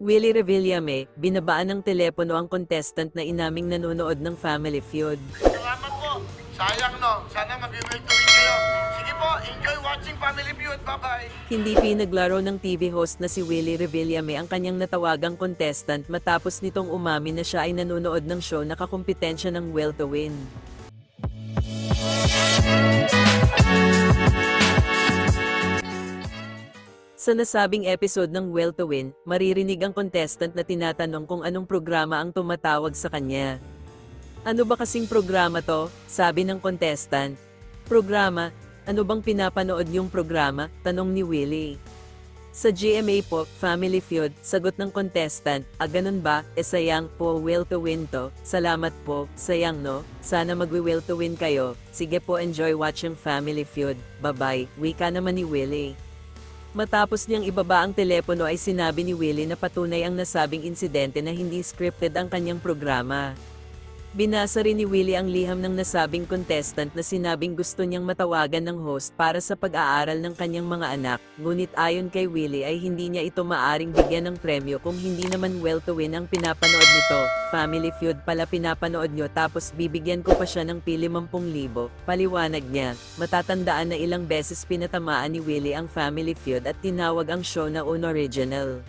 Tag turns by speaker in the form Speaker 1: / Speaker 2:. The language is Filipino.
Speaker 1: Willie Revillame, binabaan ng telepono ang contestant na inaming nanonood ng Family Feud.
Speaker 2: Salamat po. Sayang no. Sana to rin kayo. Sige po, enjoy watching Family Feud. Bye-bye.
Speaker 1: Hindi pinaglaro ng TV host na si Willie Revillame ang kanyang natawagang contestant matapos nitong umami na siya ay nanonood ng show na kakumpetensya ng Will to Win. Sa nasabing episode ng Will to Win, maririnig ang contestant na tinatanong kung anong programa ang tumatawag sa kanya. Ano ba kasing programa to? Sabi ng contestant. Programa? Ano bang pinapanood yung programa? Tanong ni Willie. Sa GMA po, Family Feud, sagot ng contestant, ah ganun ba, e sayang po, will to win to, salamat po, sayang no, sana magwi-will to win kayo, sige po enjoy watching Family Feud, bye-bye, wika naman ni Willie. Matapos niyang ibaba ang telepono ay sinabi ni Willie na patunay ang nasabing insidente na hindi scripted ang kanyang programa. Binasa rin ni Willie ang liham ng nasabing contestant na sinabing gusto niyang matawagan ng host para sa pag-aaral ng kanyang mga anak, ngunit ayon kay Willie ay hindi niya ito maaring bigyan ng premyo kung hindi naman well to win ang pinapanood nito. Family Feud pala pinapanood nyo tapos bibigyan ko pa siya ng pili 50,000. Paliwanag niya, matatandaan na ilang beses pinatamaan ni Willie ang Family Feud at tinawag ang show na unoriginal.